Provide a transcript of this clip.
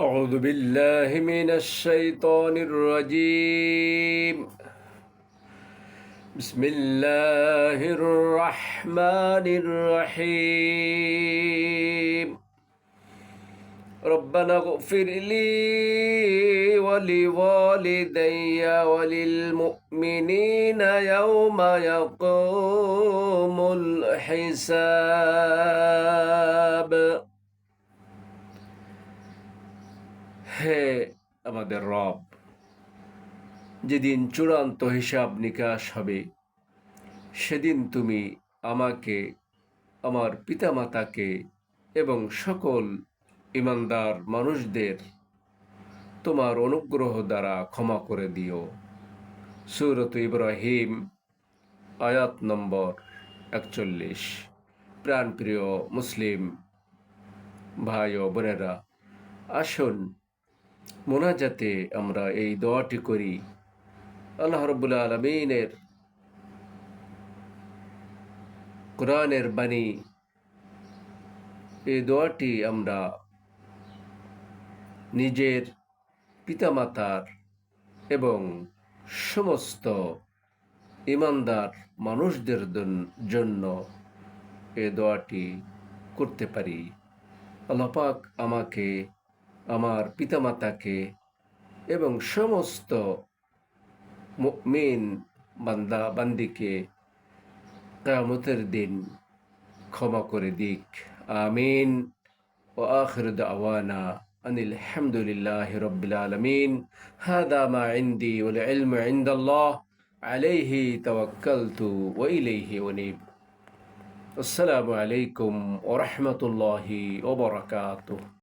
أعوذ بالله من الشيطان الرجيم. بسم الله الرحمن الرحيم. ربنا اغفر لي ولوالدي وللمؤمنين يوم يقوم الحساب. হে আমাদের রব, যেদিন চূড়ান্ত হিসাব নিকাশ হবে, সেদিন তুমি আমাকে, আমার পিতামাতাকে এবং সকল ইমানদার মানুষদের তোমার অনুগ্রহ দ্বারা ক্ষমা করে দিও। সুরত ইব্রাহিম, আয়াত নম্বর একচল্লিশ। প্রাণপ্রিয় মুসলিম ভাই ও বোনেরা, আসুন মোনাজাতে আমরা এই দোয়াটি করি। আল্লাহ রবুল্লা আলমিনের কোরআনের বাণী। এই দোয়াটি আমরা নিজের পিতামাতার এবং সমস্ত ইমানদার মানুষদের জন্য এ দোয়াটি করতে পারি। আল্লাপাক আমাকে আমার পিতামাতাকে এবং সমস্ত মেন বান্দা, বান্দিকে কামতের দিন ক্ষমা করে দিক। আমিন। ও আখর দাওয়ানা আনিল হামদুলিল্লাহ রব্বিল আলমিন। হাদা মা ইন্দি ওল ইলম ইন্দাল্লাহ। আলাইহি তাওয়াক্কালতু ওয়া ইলাইহি উনিব। আসসালামু আলাইকুম ওয়া রাহমাতুল্লাহি ওয়া বারাকাতুহু।